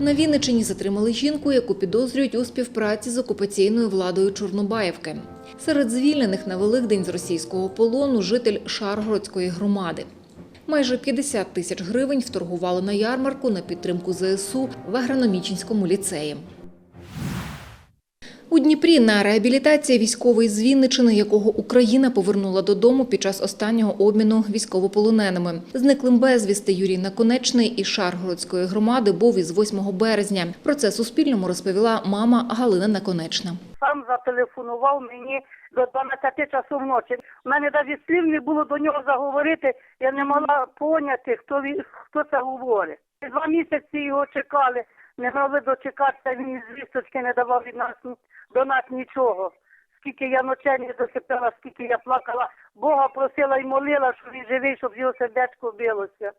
На Вінничині затримали жінку, яку підозрюють у співпраці з окупаційною владою Чорнобаївки. Серед звільнених на Великдень з російського полону житель Шаргородської громади. Майже 50 тисяч гривень вторгували на ярмарку на підтримку ЗСУ в агрономічинському ліцеї. У Дніпрі на реабілітації військовий з Вінничини, якого Україна повернула додому під час останнього обміну військовополоненими. Зниклим безвісти Юрій Наконечний із Шаргородської громади був із 8 березня. Про це Суспільному розповіла мама Галина Наконечна. сам зателефонував мені до 12 часов ночі. У мене навіть слів не було до нього заговорити. Я не могла поняти, хто він, хто це говорить. Два місяці його чекали, не могли дочекатися. Він звісточки не давав від нас до нас нічого. Скільки я ночей не досипала, скільки я плакала, Бога просила і молила, щоб він живий, щоб його сердечко билося.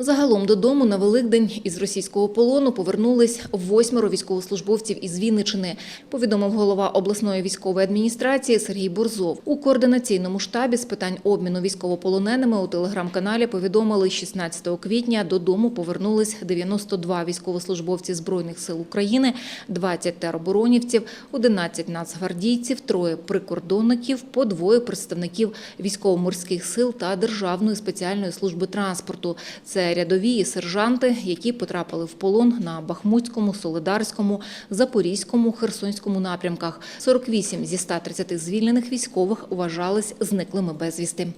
Загалом додому на Великдень із російського полону повернулись восьмеро військовослужбовців із Вінничини, повідомив голова обласної військової адміністрації Сергій Бурзов. У координаційному штабі з питань обміну військовополоненими у телеграм-каналі повідомили, 16 квітня додому повернулись 92 військовослужбовці Збройних сил України, 20 тероборонівців, 11 нацгвардійців, троє прикордонників, по двоє представників військово-морських сил та Державної спеціальної служби транспорту. Це рядові і сержанти, які потрапили в полон на Бахмутському, Солидарському, Запорізькому, Херсонському напрямках. 48 зі 130 звільнених військових вважались зниклими безвісти.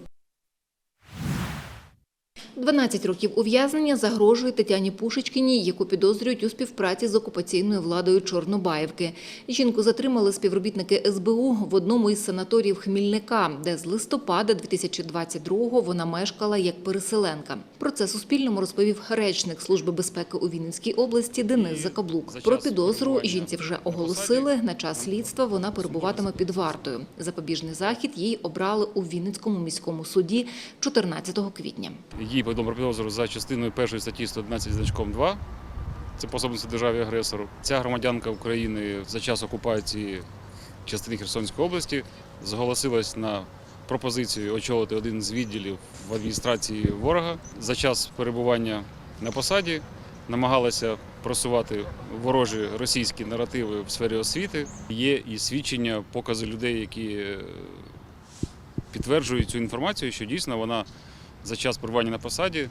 12 років ув'язнення загрожує Тетяні Пушечкіній, яку підозрюють у співпраці з окупаційною владою Чорнобаївки. Жінку затримали співробітники СБУ в одному із санаторіїв Хмільника, де з листопада 2022-го вона мешкала як переселенка. Про це Суспільному розповів речник Служби безпеки у Вінницькій області Денис Закаблук. Про підозру жінці вже оголосили. На час слідства вона перебуватиме під вартою. Запобіжний захід їй обрали у Вінницькому міському суді 14 квітня. Їй повідомлено про підозру за частиною першої статті 111 значком 2. Це пособництво державі агресору. Ця громадянка України за час окупації частини Херсонської області зголосилась на пропозицію очолити один з відділів в адміністрації ворога. За час перебування на посаді намагалася просувати ворожі російські наративи в сфері освіти. Є і свідчення, покази людей, які е, підтверджують цю інформацію, що дійсно вона за час перебування на посаді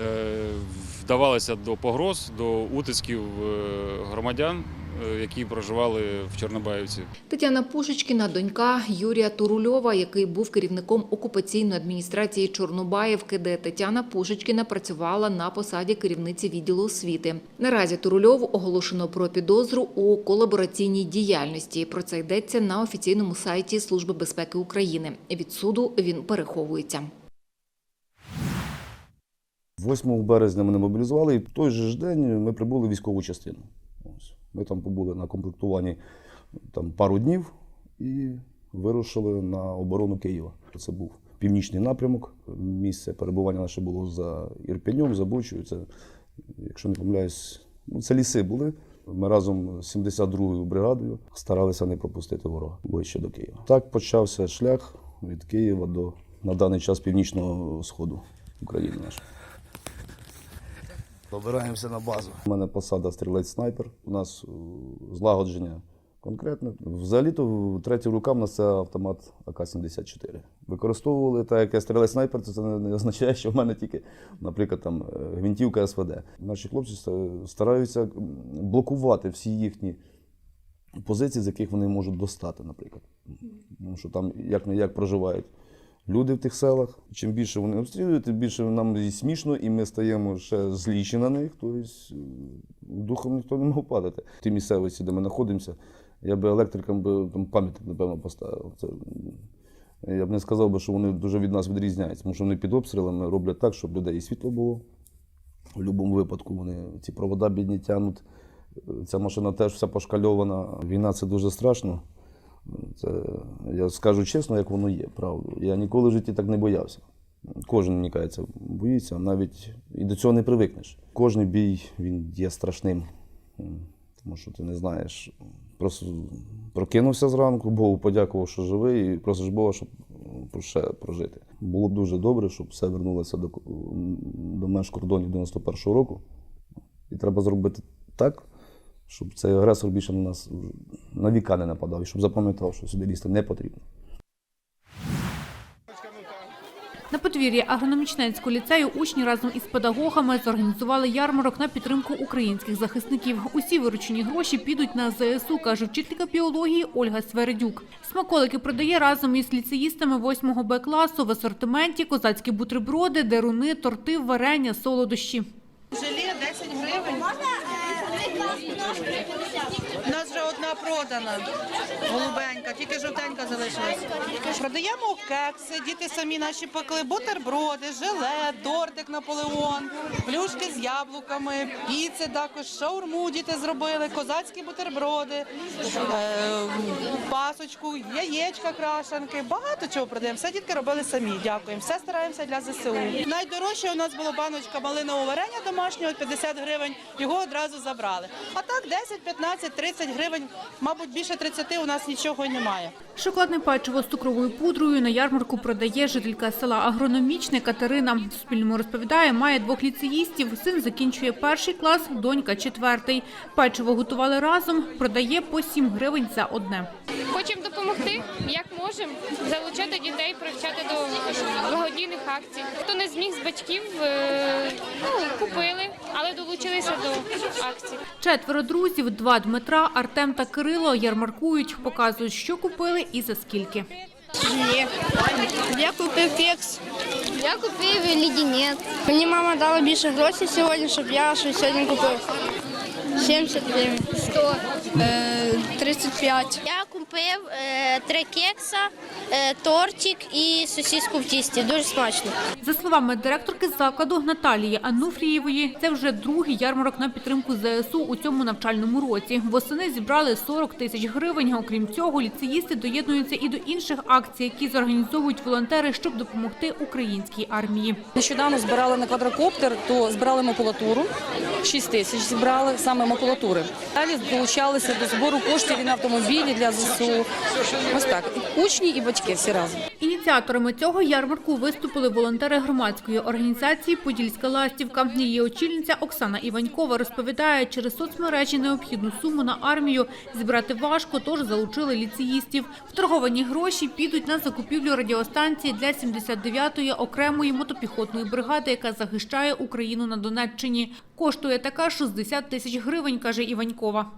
е, вдавалася до погроз, до утисків е, громадян, е, які проживали в Чорнобаївці. Тетяна Пушечкіна – донька Юрія Турульова, який був керівником окупаційної адміністрації Чорнобаївки, де Тетяна Пушечкіна працювала на посаді керівниці відділу освіти. Наразі Турульову оголошено про підозру у колабораційній діяльності. Про це йдеться на офіційному сайті Служби безпеки України. Від суду він переховується. 8 березня мене мобілізували, і в той же ж день ми прибули в військову частину. Ось. Ми там побули на комплектуванні там, пару днів і вирушили на оборону Києва. Це був північний напрямок. Місце перебування наше було за Ірпенем, за Бучою. Це, якщо не помиляюсь, ну, це ліси були. Ми разом з 72-ю бригадою старалися не пропустити ворога ближче до Києва. Так почався шлях від Києва до на даний час північного сходу України нашої. Добираємося на базу. У мене посада стрілець-снайпер. У нас е, злагодження конкретне. Взагалі-то третя рука в нас це автомат АК-74. Використовували так, як я стрілець-снайпер, то це не не означає, що в мене тільки, наприклад, там е, гвинтівка СВД. Наші хлопці стараються блокувати всі їхні позиції, з яких вони можуть достати, наприклад. Тому що там як не як проживають люди в тих селах. Чим більше вони обстрілюють, тим більше нам смішно, і ми стаємо ще зліші на них. Тобто духом ніхто не мог падати. В тій місцевості, де ми знаходимося, я би електрикам би там пам'ятник, напевно, поставив. Це, я б не сказав би, що вони дуже від нас відрізняються, тому що вони під обстрілами роблять так, щоб людей і світло було. В будь-якому випадку вони ці провода бідні тягнуть. Ця машина теж вся пошкальована. Війна це дуже страшно. Це, я скажу чесно, як воно є, правду. Я ніколи в житті так не боявся. Кожен, мені кажеться, боїться, навіть і до цього не привикнеш. Кожний бій він є страшним, тому що ти не знаєш. Просто прокинувся зранку, Богу подякував, що живий, і просиш Бога, щоб ще прожити. Було б дуже добре, щоб все вернулося до, до меж кордонів 91-го року. І треба зробити так, щоб цей агресор більше на нас на віка не нападав, і щоб запам'ятав, що сюди лізти не потрібно. На подвір'ї агрономічненського ліцею учні разом із педагогами зорганізували ярмарок на підтримку українських захисників. Усі виручені гроші підуть на ЗСУ, каже вчителька біології Ольга Свередюк. Смаколики продає разом із ліцеїстами 8 Б класу в асортименті козацькі бутерброди, деруни, торти, варення, солодощі. Желе 10 гривень. У одна продана. Голубенька, тільки жовтенька залишилась. Продаємо кекси, діти самі наші пекли, бутерброди, желе, тортик Наполеон, плюшки з яблуками, піци також, шаурму діти зробили, козацькі бутерброди, е, пасочку, яєчка крашанки. Багато чого продаємо. Все дітки робили самі. Дякуємо. Все стараємося для ЗСУ. Найдорожче у нас була баночка малинового варення домашнього 50 гривень. Його одразу забрали. А так 10, 15, 30 гривень. Мабуть, більше 30 у нас нічого немає. Шоколадне печиво з цукровою пудрою на ярмарку продає жителька села Агрономічне Катерина. Суспільному розповідає, має двох ліцеїстів. Син закінчує перший клас, донька четвертий. Печиво готували разом, продає по 7 гривень за одне. Хочемо допомогти, як можемо, залучати дітей, привчати до благодійних акцій. Хто не зміг з батьків, е, ну, купили, але долучилися до акцій. Четверо друзів, два Дмитра, Артем та Кирило ярмаркують, показують, що купили і за скільки. Я купив кекс. Я купив лідінець. Мені мама дала більше грошей сьогодні, щоб я щось сьогодні купив. 70 гривень. 100. Е, 35. Я купив е, три кекса, е, тортик і сосиску в тісті. Дуже смачно. За словами директорки закладу Наталії Ануфрієвої, це вже другий ярмарок на підтримку ЗСУ у цьому навчальному році. Восени зібрали 40 тисяч гривень. Окрім цього, ліцеїсти доєднуються і до інших акцій, які зорганізовують волонтери, щоб допомогти українській армії. Нещодавно збирали на квадрокоптер, то збирали макулатуру. 6 тисяч зібрали саме макулатури. Далі долучалися до збору коштів і на автомобілі для ЗСУ. Ось так. І учні і батьки всі разом. Ініціаторами цього ярмарку виступили волонтери громадської організації Подільська ластівка. Її очільниця Оксана Іванькова розповідає, через соцмережі необхідну суму на армію зібрати важко, тож залучили ліцеїстів. Вторговані гроші підуть на закупівлю радіостанції для 79-ї окремої мотопіхотної бригади, яка захищає Україну на Донеччині. Коштує така 60 тисяч гривень, каже Іванькова.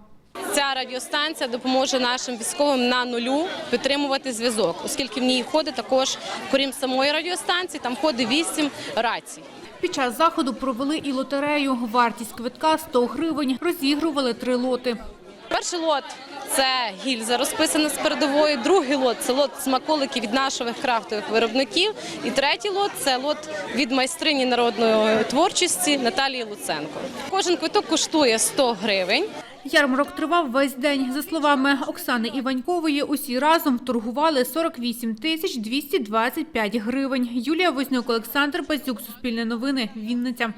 Ця радіостанція допоможе нашим військовим на нулю підтримувати зв'язок, оскільки в ній входить також, крім самої радіостанції, там входить 8 рацій. Під час заходу провели і лотерею. Вартість квитка 100 гривень. Розігрували три лоти. Перший лот це гільза, розписана з передової. Другий лот це лот смаколиків від наших крафтових виробників. І третій лот це лот від майстрині народної творчості Наталії Луценко. Кожен квиток коштує 100 гривень. Ярмарок тривав весь день. За словами Оксани Іванькової, усі разом торгували 48 тисяч 225 гривень. Юлія Вознюк, Олександр Пазюк, Суспільне новини, Вінниця.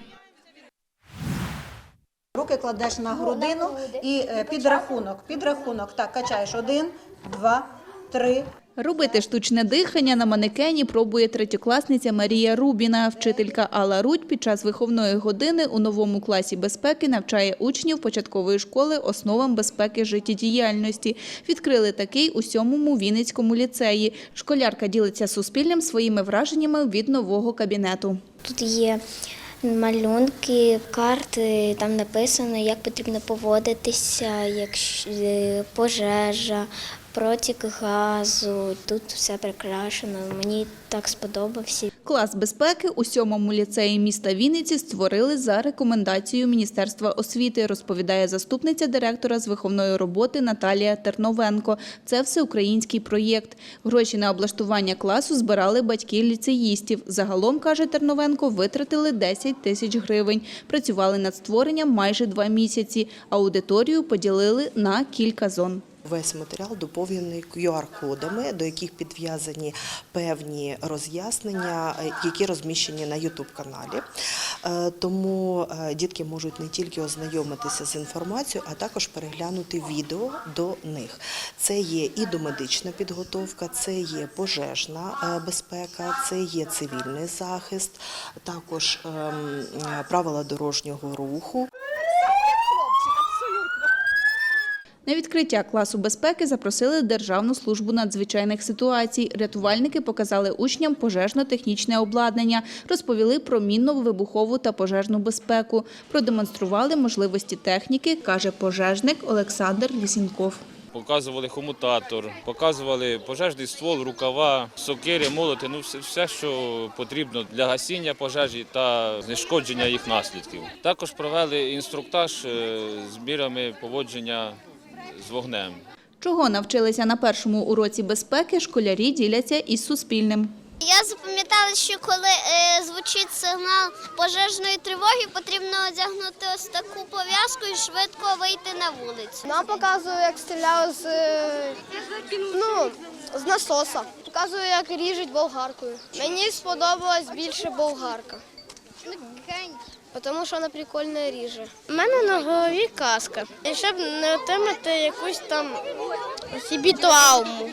Руки кладеш на грудину і е, підрахунок. Підрахунок. Так, качаєш. Один, два, три. Робити штучне дихання на манекені пробує третьокласниця Марія Рубіна. Вчителька Алла Рудь під час виховної години у новому класі безпеки навчає учнів початкової школи основам безпеки життєдіяльності. Відкрили такий у сьомому Вінницькому ліцеї. Школярка ділиться Суспільним своїми враженнями від нового кабінету. Тут є малюнки, карти, там написано, як потрібно поводитися, якщо е, пожежа, протік газу. Тут все прикрашено. Мені так сподобався. Клас безпеки у сьомому ліцеї міста Вінниці створили за рекомендацією Міністерства освіти, розповідає заступниця директора з виховної роботи Наталія Терновенко. Це всеукраїнський проєкт. Гроші на облаштування класу збирали батьки ліцеїстів. Загалом, каже Терновенко, витратили 10 тисяч гривень. Працювали над створенням майже два місяці. Аудиторію поділили на кілька зон. Весь матеріал доповнений QR-кодами, до яких підв'язані певні роз'яснення, е, які розміщені на YouTube-каналі. Е, Тому е, дітки можуть не тільки ознайомитися з інформацією, а також переглянути відео до них. Це є і домедична підготовка, це є пожежна безпека, це є цивільний захист, також ем, правила дорожнього руху. На відкриття класу безпеки запросили Державну службу надзвичайних ситуацій. Рятувальники показали учням пожежно-технічне обладнання, розповіли про мінно-вибухову та пожежну безпеку, продемонстрували можливості техніки, каже пожежник Олександр Лісінков. Показували хомутатор, показували пожежний ствол, рукава, сокири, молоти, ну все, все, що потрібно для гасіння пожежі та знешкодження їх наслідків. Також провели інструктаж е, з мірами поводження з вогнем. Чого навчилися на першому уроці безпеки, школярі діляться із Суспільним. Я запам'ятала, що коли е, звучить сигнал пожежної тривоги, потрібно одягнути ось таку пов'язку і швидко вийти на вулицю. Нам показує, як стріляли з, е, ну, з насоса. Показує, як ріжуть болгаркою. Мені сподобалась більше болгарка. Тому що вона прикольно ріже. У мене на голові каска. І щоб не отримати якусь там собі травму.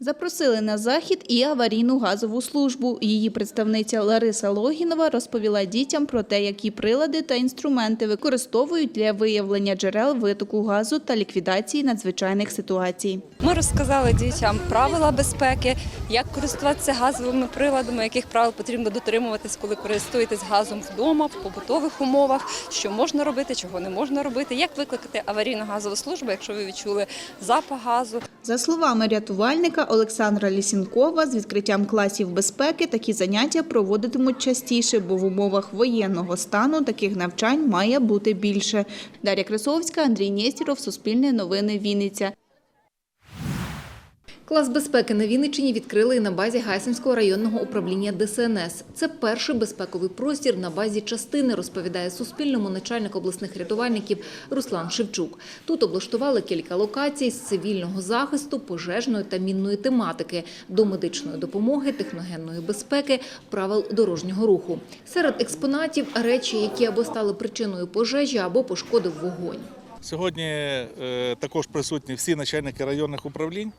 Запросили на захід і аварійну газову службу. Її представниця Лариса Логінова розповіла дітям про те, які прилади та інструменти використовують для виявлення джерел витоку газу та ліквідації надзвичайних ситуацій. Ми розказали дітям правила безпеки, як користуватися газовими приладами, яких правил потрібно дотримуватись, коли користуєтесь газом вдома, в побутових умовах, що можна робити, чого не можна робити, як викликати аварійну газову службу, якщо ви відчули запах газу. За словами рятувальника Олександра Лісінкова, з відкриттям класів безпеки такі заняття проводитимуть частіше, бо в умовах воєнного стану таких навчань має бути більше. Дар'я Красовська, Андрій Нєстіров, Суспільне новини, Вінниця. Клас безпеки на Вінниччині відкрили на базі Гайсинського районного управління ДСНС. Це перший безпековий простір на базі частини, розповідає Суспільному начальник обласних рятувальників Руслан Шевчук. Тут облаштували кілька локацій з цивільного захисту, пожежної та мінної тематики, до медичної допомоги, техногенної безпеки, правил дорожнього руху. Серед експонатів речі, які або стали причиною пожежі, або пошкодив вогонь. Сьогодні е, також присутні всі начальники районних управлінь.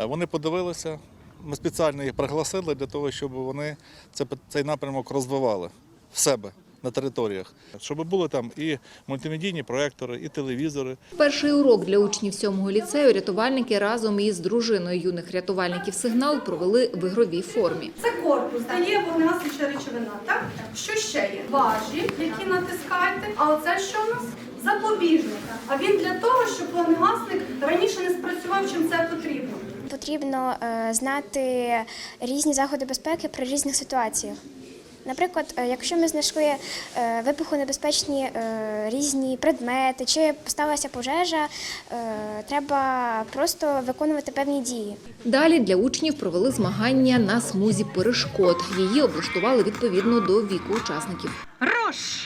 Е, Вони подивилися. Ми спеціально їх пригласили для того, щоб вони це- цей напрямок розвивали в себе на територіях, щоб були там і мультимедійні проектори, і телевізори. Перший урок для учнів сьомого ліцею рятувальники разом із дружиною юних рятувальників «Сигнал» провели в ігровій формі. Це корпус, де є вогнегасична речовина, так? Що ще є? Важі, які натискаєте. А оце що у нас? Запобіжник. А він для того, щоб вогнегасник раніше не спрацював, чим це потрібно. Потрібно е, знати різні заходи безпеки при різних ситуаціях. Наприклад, е, якщо ми знайшли е, вибухонебезпечні різні предмети, чи сталася пожежа, треба просто виконувати певні дії. Далі для учнів провели змагання на смузі перешкод. Її облаштували відповідно до віку учасників. Рош!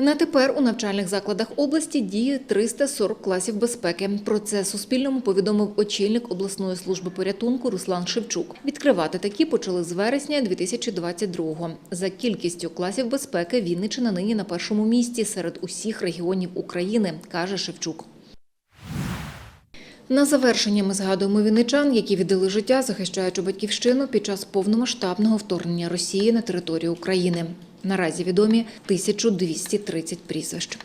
На тепер у навчальних закладах області діє 340 класів безпеки. Про це Суспільному повідомив очільник обласної служби порятунку Руслан Шевчук. Відкривати такі почали з вересня 2022-го. За кількістю класів безпеки Вінниччина нині на першому місці серед усіх регіонів України, каже Шевчук. На завершення ми згадуємо вінничан, які віддали життя, захищаючи батьківщину під час повномасштабного вторгнення Росії на територію України. Наразі відомі 1230 прізвищ.